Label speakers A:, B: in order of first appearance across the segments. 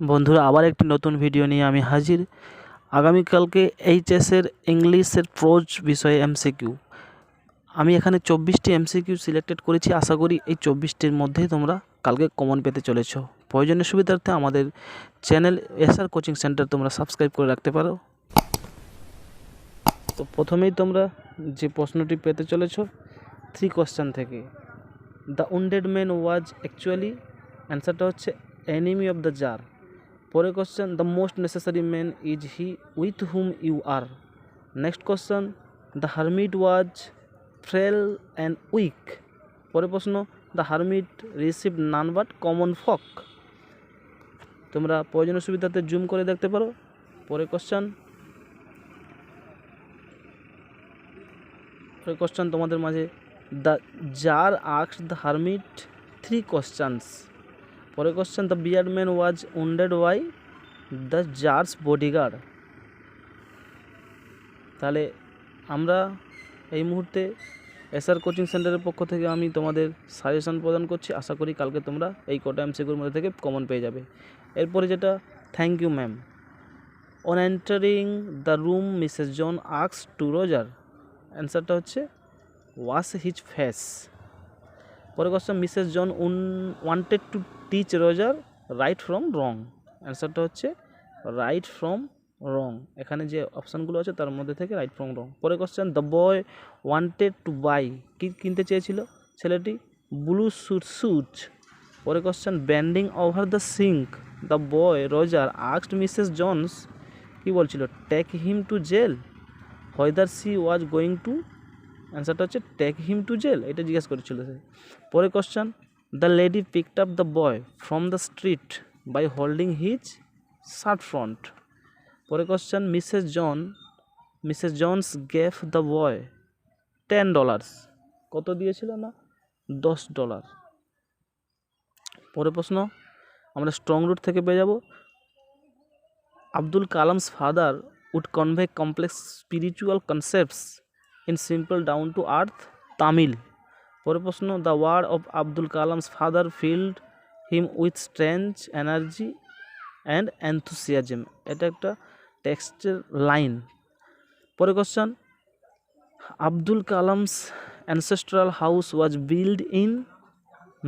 A: বন্ধুরা, আবার একটি নতুন ভিডিও নিয়ে আমি হাজির। আগামীকালকে এইচএসের ইংলিশের প্রোজ বিষয়ে এমসিকিউ আমি এখানে চব্বিশটি এমসিকিউ সিলেক্টেড করেছি। আশা করি এই চব্বিশটির মধ্যেই তোমরা কালকে কমন পেতে চলেছ। প্রয়োজনের সুবিধার্থে আমাদের চ্যানেল এসআর কোচিং সেন্টার তোমরা সাবস্ক্রাইব করে রাখতে পারো। তো প্রথমেই তোমরা যে প্রশ্নটি পেতে চলেছ থ্রি কোশ্চেন থেকে। The wounded man was actually অ্যান্সারটা হচ্ছে এনিমি অফ দ্য জার পরে question the most necessary man is he with whom you are next question the hermit was frail and weak পরে প্রশ্ন the hermit receive none but common folk তোমরা প্রয়োজনীয় সুবিধাতে zoom করে দেখতে পারো। পরে question পরে কোশ্চেন তোমাদের মাঝে the czar asks the hermit three questions পরে question the bearded man was wounded by the czar's bodyguard তাহলে আমরা এই মুহূর্তে এসআর কোচিং সেন্টারের পক্ষ থেকে আমি তোমাদের সাজেশন প্রদান করছি। আশা করি কালকে তোমরা এই কটা এমসিকিউর মধ্যে থেকে কমন পেয়ে যাবে। এরপরে যেটা thank you ma'am on entering the room Mrs John asks to Roger অ্যান্সারটা হচ্ছে ওয়াশ হিজ ফেস পরে question Mrs Jones wanted to teach Roger right from wrong অ্যান্সারটা হচ্ছে রাইট ফ্রম রং এখানে যে অপশানগুলো আছে, তার মধ্যে থেকে রাইট ফ্রম রং পরে question the boy wanted to buy কী কিনতে চেয়েছিল? ছেলেটি ব্লু স্যুট স্যুট পরে question bending over the sink the boy Roger আক্সড Mrs Jones কী বলছিল? Take him to jail whether she was going to অ্যান্সারটা হচ্ছে take him to jail এটা জিজ্ঞেস করেছিল সে। পরে question the lady picked up the boy from the street by holding his shirt front পরে question Mrs John Mrs Jones gave the boy ten dollars কত দিয়েছিল না? দশ ডলার পরে প্রশ্ন, আমরা স্ট্রং রুট থেকে পেয়ে যাব। Abdul Kalam's father would convey complex spiritual concepts in simple down to earth Tamil. পরে প্রশ্ন the word of Abdul Kalam's father filled him with strange energy and enthusiasm এটা একটা টেক্সটের লাইন পরে question Abdul Kalam's ancestral house was build in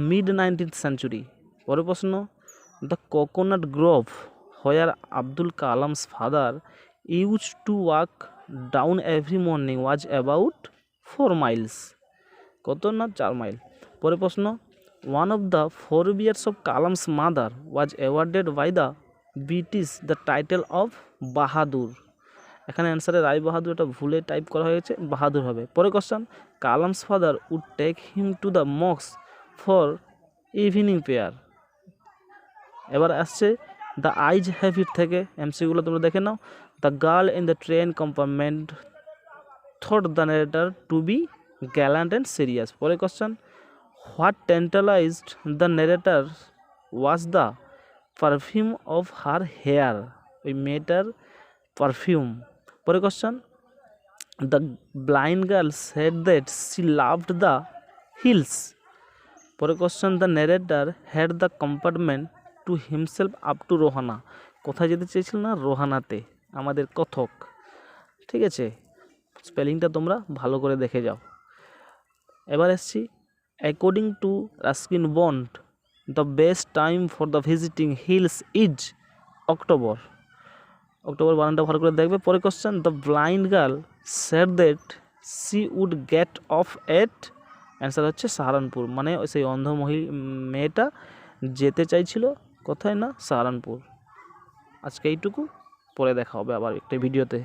A: mid nineteenth century পরে প্রশ্ন the coconut grove where Abdul Kalam's father use to walk down every morning was about four miles কত না চার mile. পরে প্রশ্ন one of the forebears of Kalam's mother was awarded by the British the title of Bahadur এখানে অ্যান্সারে রায় বাহাদুর এটা ভুলে type করা হয়েছে, বাহাদুর হবে। পরে question Kalam's father would take him to the Mox for evening prayer এবার আসছে দ্য আইজ হ্যাভিট থেকে এমসিগুলো তোমরা দেখে নাও। The girl in the train compartment thought the narrator to be gallant and serious পরে question what tantalized the narrator was the perfume of her hair ওই মেয়েটার perfume পরে question the blind girl said that she loved the hills পরে question the narrator had the compartment to himself up to Rohana কোথায় যেতে চেয়েছিল না রোহানাতে আমাদের কথক ঠিক আছে স্পেলিংটা তোমরা ভালো করে দেখে যাও এবার এসছি according to Ruskin Bond the best time for the visiting hills is October October বানানটা ভালো করে দেখবে। পরে question the blind girl said that she would get off at answer হচ্ছে সাহারানপুর। মানে সেই অন্ধ মহি, মেয়েটা যেতে চাইছিল, কোথায় না? সাহারানপুর। আজকে এইটুকু। পরে দেখা হবে আবার একটা ভিডিওতে।